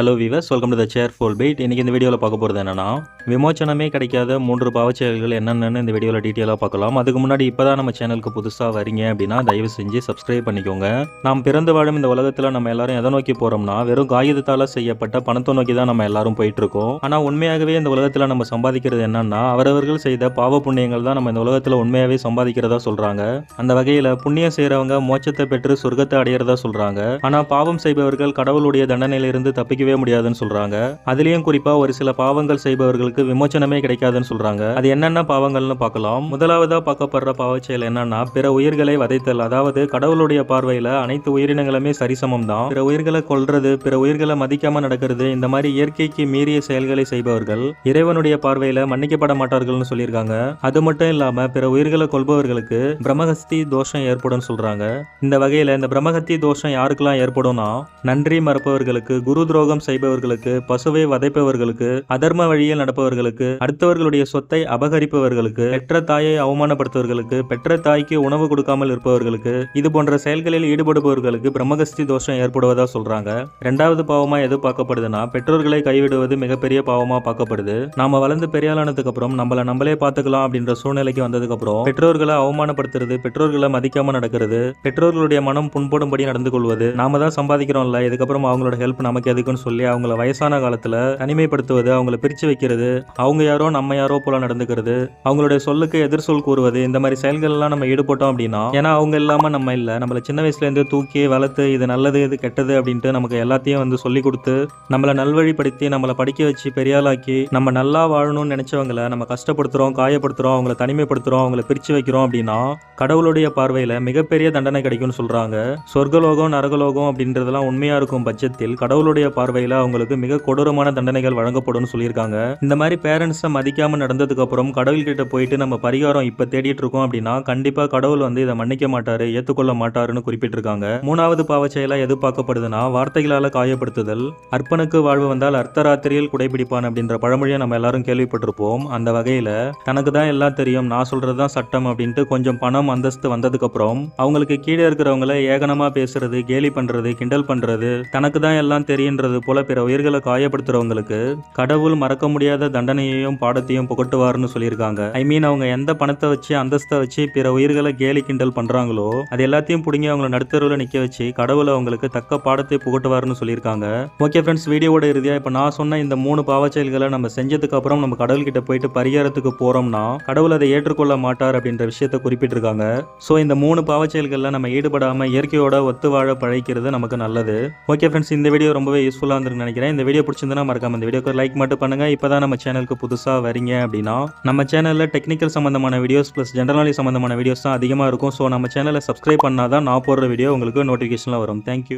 Hello viewers welcome to the chair fall beat இன்றைக்கி இந்த வீடியோவில் பார்க்க போகிறது என்னென்னா விமோச்சனமே கிடைக்காத மூன்று பாவச்செயல்கள் என்னென்னு இந்த வீடியோவில் டீட்டெயிலாக பார்க்கலாம். அதுக்கு முன்னாடி இப்போ தான் நம்ம சேனலுக்கு புதுசாக வரீங்க அப்படின்னா தயவு செஞ்சு சப்ஸ்கிரைப் பண்ணிக்கோங்க. நாம் பிறந்து வாழும் இந்த உலகத்தில் நம்ம எல்லாரும் எதை நோக்கி போகிறோம்னா வெறும் காகிதத்தால் செய்யப்பட்ட பணத்தை நோக்கி தான் நம்ம எல்லாரும் போயிட்டு இருக்கோம் ஆனால் உண்மையாகவே இந்த உலகத்தில் நம்ம சம்பாதிக்கிறது என்னன்னா அவரவர்கள் செய்த பாவ புண்ணியங்கள் தான் நம்ம இந்த உலகத்தில் உண்மையாகவே சம்பாதிக்கிறதா சொல்கிறாங்க அந்த வகையில் புண்ணியம் செய்கிறவங்க மோட்சத்தை பெற்று சொர்க்கத்தை அடையிறதா சொல்கிறாங்க ஆனால் பாவம் செய்பவர்கள் கடவுளுடைய தண்டனையிலிருந்து தப்பிக்கவே முடியாதுன்னு சொல்றாங்க. அதுலயும் குறிப்பா ஒரு சில பாவங்கள் செய்பவர்களுக்கு விமோச்சனமே கிடைக்காதுன்னு சொல்றாங்க. அது என்னென்ன பாவங்கள்னு பார்க்கலாம். முதலாவதா பார்க்கப்படுற பாவச் செயல் என்னன்னா பிற உயிர்களை வதைத்தல். அதாவது கடவுளுடைய பார்வையில அனைத்து உயிரினங்களுமே சரிசமம் தான். பிற உயிர்களை கொல்றது பிற உயிர்களை மதிக்காம நடக்கிறது இந்த மாதிரி இயற்கைக்கு மீறிய செயல்களை செய்பவர்கள் இறைவனுடைய பார்வையில மன்னிக்கப்பட மாட்டார்கள்னு சொல்லியிருக்காங்க. அது மட்டும் இல்லாம பிற உயிர்களை கொல்பவர்களுக்கு பிரம்மஹஸ்தி தோஷம் ஏற்படும் சொல்றாங்க. இந்த வகையில இந்த பிரம்மஹத்தி தோஷம் யாருக்கெல்லாம் ஏற்படும்னா நன்றி மறப்பவர்களுக்கு குரு துரோக துரோகம் செய்பவர்களுக்கு பசுவை வதைப்பவர்களுக்கு அதர்ம வழியில் நடப்பவர்களுக்கு அடுத்தவர்களுடைய சொத்தை அபகரிப்பவர்களுக்கு பெற்ற தாயை அவமானப்படுத்துவர்களுக்கு பெற்ற தாய்க்கு உணவு கொடுக்காமல் இருப்பவர்களுக்கு இது போன்ற செயல்களில் ஈடுபடுபவர்களுக்கு பிரம்மகஸ்தி தோஷம் ஏற்படுவதா சொல்றாங்க. இரண்டாவது பாவமா எது பார்க்கப்படுதுன்னா பெற்றோர்களை கைவிடுவது மிகப்பெரிய பாவமா பார்க்கப்படுது. நாம வளர்ந்து பெரியாளானதுக்கு அப்புறம் நம்மள நம்மளே பார்த்துக்கலாம் அப்படின்ற சூழ்நிலைக்கு வந்ததுக்கு அப்புறம் பெற்றோர்களை அவமானப்படுத்துறது பெற்றோர்களை மதிக்காம நடக்கிறது பெற்றோர்களுடைய மனம் புண்படும்படி நடந்து கொள்வது நாம தான் சம்பாதிக்கிறோம்ல இதுக்கப்புறம் அவங்களோட ஹெல்ப் நமக்கு எதுக்குன்னு சொல்லி அவங்கள வயசான காலத்துல தனிமைப்படுத்துவது அவங்கள பிரிச்சு வைக்கிறது அவங்க யாரோ நம்ம யாரோ போல நடந்துக்கிறது அவங்களுடைய சொல்லுக்கு எதிர் சொல் கூறுவது இந்த மாதிரி செயல்கள் எல்லாம் நம்ம ஈடுபட்டோம் அப்படின்னா ஏன்னா அவங்க இல்லாம நம்ம இல்ல. நம்மள சின்ன வயசுல இருந்து தூக்கி வளர்த்து இது நல்லது இது கெட்டது அப்படின்ட்டு நமக்கு எல்லாத்தையும் வந்து சொல்லி கொடுத்து நம்மள நல்வழிப்படுத்தி நம்மளை படிக்க வச்சு பெரியாளாக்கி நம்ம நல்லா வாழணும்னு நினைச்சவங்கள நம்ம கஷ்டப்படுத்துறோம் காயப்படுத்துறோம் அவங்கள தனிமைப்படுத்துறோம் அவங்கள பிரிச்சு வைக்கிறோம் அப்படின்னா கடவுளுடைய பார்வையில மிகப்பெரிய தண்டனை கிடைக்கும்னு சொல்றாங்க. சொர்க்கலோகம் நரகலோகம் அப்படின்றதெல்லாம் உண்மையா இருக்கும் பட்சத்தில் கடவுளுடைய பார்வை பார்வையில அவங்களுக்கு மிக கொடூரமான தண்டனைகள் வழங்கப்படும்னு சொல்லியிருக்காங்க. இந்த மாதிரி பேரண்ட்ஸை மதிக்காம நடந்ததுக்கு அப்புறம் கடவுள் கிட்ட போயிட்டு நம்ம பரிகாரம் இப்ப தேடிட்டு இருக்கோம் அப்படின்னா கண்டிப்பா கடவுள் வந்து இதை மன்னிக்க மாட்டாரு ஏத்துக்கொள்ள மாட்டாருன்னு குறிப்பிட்டிருக்காங்க. மூணாவது பாவச் எது பார்க்கப்படுதுன்னா வார்த்தைகளால காயப்படுத்துதல் அர்ப்பனுக்கு வாழ்வு வந்தால் அர்த்தராத்திரியில் குடைபிடிப்பான் அப்படின்ற பழமொழியை நம்ம எல்லாரும் கேள்விப்பட்டிருப்போம். அந்த வகையில தனக்கு தான் எல்லாம் தெரியும் நான் சொல்றதுதான் சட்டம் அப்படின்ட்டு கொஞ்சம் பணம் அந்தஸ்து வந்ததுக்கு அப்புறம் அவங்களுக்கு கீழே இருக்கிறவங்கள ஏகனமா பேசுறது கேலி பண்றது கிண்டல் பண்றது தனக்கு தான் எல்லாம் தெரியுன்றது போல பிற உயிர்களை காயப்படுத்துறவங்களுக்கு கடவுள் மறக்க முடியாத தண்டனையையும் பாடத்தையும் புகட்டுவார்னு சொல்லியிருக்காங்க. ஐ மீன் அவங்க எந்த பணத்தை வச்சு அந்தஸ்தை வச்சு பிற உயிர்களை கேலி கிண்டல் பண்றாங்களோ அது எல்லாத்தையும் பிடிங்கி அவங்கள நடுத்தருவில் நிக்க வச்சு கடவுள் அவங்களுக்கு தக்க பாடத்தை புகட்டுவார்னு சொல்லியிருக்காங்க. ஓகே ஃப்ரெண்ட்ஸ் வீடியோட இறுதியா இப்போ நான் சொன்ன இந்த மூணு பாவச்செயல்களை நம்ம செஞ்சதுக்கு அப்புறம் நம்ம கடவுள் கிட்ட போயிட்டு பரிகாரத்துக்கு போறோம்னா கடவுள் அதை ஏற்றுக்கொள்ள மாட்டார் அப்படின்ற விஷயத்தை குறிப்பிட்டிருக்காங்க. ஸோ இந்த மூணு பாவச்செயல்களில் நம்ம ஈடுபடாம இயற்கையோட ஒத்து வாழ பழைக்கிறது நமக்கு நல்லது. ஓகே ஃப்ரெண்ட்ஸ் இந்த வீடியோ ரொம்பவே யூஸ்ஃபுல்லாக இருந்திருக்குன்னு நினைக்கிறேன். இந்த வீடியோ பிடிச்சிருந்தனா மறக்காம இந்த வீடியோக்கு லைக் மட்டும் பண்ணுங்க. இப்போதான் நம்ம சேனலுக்கு புதுசாக வரீங்க அப்படின்னா நம்ம சேனலில் டெக்னிக்கல் சம்மந்தமான வீடியோஸ் ப்ளஸ் ஜென்ரலாலி சம்மந்தமான வீடியோஸ் தான் அதிகமாக இருக்கும். ஸோ நம்ம சேனலை சப்ஸ்கிரைப் பண்ணாதான் நான் போடுற வீடியோ உங்களுக்கு நோட்டிஃபிகேஷனில் வரும். தேங்க்யூ